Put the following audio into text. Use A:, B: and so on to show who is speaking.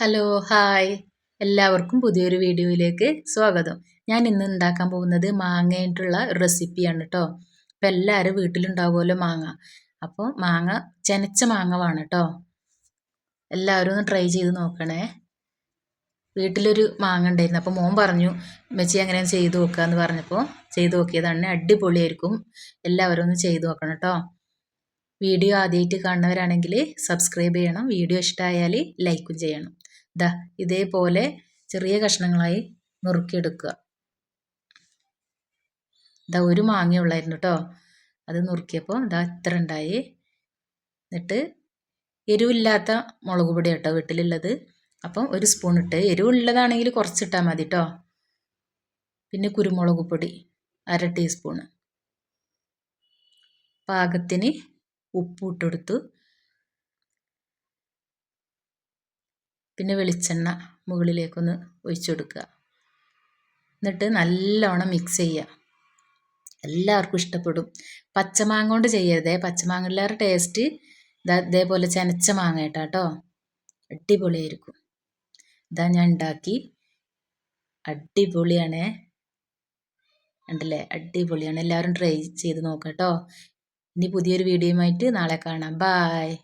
A: Hello hi എല്ലാവർക്കും പുതിയൊരു വീഡിയോയിലേക്ക് സ്വാഗതം. ഞാൻ ഇന്ന് ഉണ്ടാക്കാൻ പോകുന്നത് മാങ്ങയിട്ടുള്ള റെസിപ്പിയാണ് കേട്ടോ അപ്പം എല്ലാവരും വീട്ടിലുണ്ടാവുമല്ലോ മാങ്ങ. അപ്പോൾ മാങ്ങ ചെനച്ച മാങ്ങ വേണം കേട്ടോ എല്ലാവരും ഒന്ന് ട്രൈ ചെയ്ത് നോക്കണേ. വീട്ടിലൊരു മാങ്ങ ഉണ്ടായിരുന്നു. അപ്പോൾ മോൻ പറഞ്ഞു മെച്ചി അങ്ങനെ ചെയ്ത് നോക്കുക എന്ന് പറഞ്ഞപ്പോൾ ചെയ്ത് നോക്കിയതാണ്. അടിപൊളിയായിരിക്കും. എല്ലാവരും ഒന്ന് ചെയ്ത് നോക്കണം കേട്ടോ വീഡിയോ ആദ്യമായിട്ട് കാണുന്നവരാണെങ്കിൽ സബ്സ്ക്രൈബ് ചെയ്യണം. വീഡിയോ ഇഷ്ടമായാൽ ലൈക്കും ചെയ്യണം. ദാ ഇതേപോലെ ചെറിയ കഷ്ണങ്ങളായി നുറുക്കിയെടുക്കുക. ഇതാ ഒരു മാങ്ങ ഉള്ളായിരുന്നു കേട്ടോ അത് നുറുക്കിയപ്പോൾ ഇതാ ഇത്ര ഉണ്ടായി. എന്നിട്ട് എരിവില്ലാത്ത മുളക് പൊടി കേട്ടോ വീട്ടിലുള്ളത്. അപ്പം ഒരു സ്പൂൺ ഇട്ട് എരിവുള്ളതാണെങ്കിൽ കുറച്ചിട്ടാൽ മതി കേട്ടോ പിന്നെ കുരുമുളക് പൊടി അര ടീസ്പൂണ് പാകത്തിന് ഉപ്പ് ഇട്ടെടുത്തു പിന്നെ വെളിച്ചെണ്ണ മുകളിലേക്കൊന്ന് ഒഴിച്ചു കൊടുക്കുക എന്നിട്ട് നല്ലോണം മിക്സ് ചെയ്യുക. എല്ലാവർക്കും ഇഷ്ടപ്പെടും. പച്ചമാങ്ങ കൊണ്ട് ചെയ്യരുതേ പച്ചമാങ്ങയിലേറെ ടേസ്റ്റ് ഇതേപോലെ ചനച്ച മാങ്ങ കേട്ടോ അടിപൊളിയായിരിക്കും. ഇതാ ഞാൻ ഉണ്ടാക്കി അടിപൊളിയാണേ. ഉണ്ടല്ലേ അടിപൊളിയാണ്. എല്ലാവരും ട്രൈ ചെയ്ത് നോക്കാം കേട്ടോ ഇനി പുതിയൊരു വീഡിയോയുമായിട്ട് നാളെ കാണാം. ബായ്